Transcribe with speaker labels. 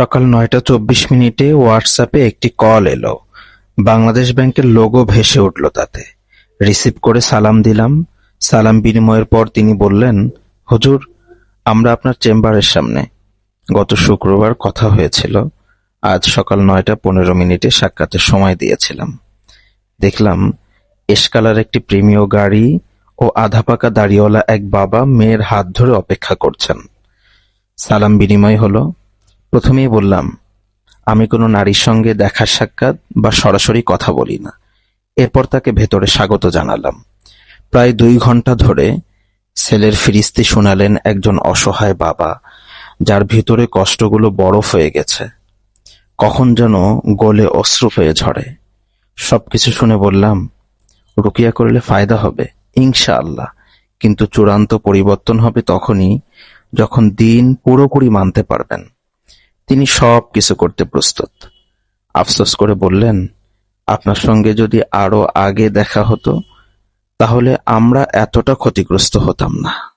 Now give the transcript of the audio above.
Speaker 1: সকাল নয়টা চব্বিশ মিনিটে হোয়াটসঅ্যাপে একটি কল এলো। বাংলাদেশ ব্যাংকের লোগো ভেসে উঠল তাতে। রিসিভ করে সালাম দিলাম। সালাম বিনিময়ের পর তিনি বললেন, হুজুর, আমরা আপনার চেম্বারের সামনে। গত শুক্রবার কথা হয়েছিল। আজ সকাল নয়টা পনেরো মিনিটে সাক্ষাতের সময় দিয়েছিলাম। দেখলাম এসকালার একটি প্রিমিয় গাড়ি ও আধা পাকা দাড়িওয়ালা এক বাবা মেয়ের হাত ধরে অপেক্ষা করছেন। সালাম বিনিময় হলো। প্রথমেই বললাম, আমি কোনো নারীর সঙ্গে দেখা সাক্ষাৎ বা সরাসরি কথা বলি না। এরপর তাকে ভেতরে স্বাগত জানালাম। প্রায় দুই ঘণ্টা ধরে ছেলের ফিরিস্তি শোনালেন একজন অসহায় বাবা, যার ভিতরে কষ্টগুলো বরফ হয়ে গেছে। কখন যেন গোলে অশ্রু হয়ে ঝরে। সবকিছু শুনে বললাম, রুকিয়া করলে ফায়দা হবে, ইনশাআল্লাহ। কিন্তু চূড়ান্ত পরিবর্তন হবে তখনই যখন দিন পুরোপুরি মানতে পারবেন। তিনি সব কিছু করতে প্রস্তুত। আফসোস করে বললেন, আপনার সঙ্গে যদি আরও আগে দেখা হতো, তাহলে আমরা এতটা ক্ষতিগ্রস্ত হতাম না।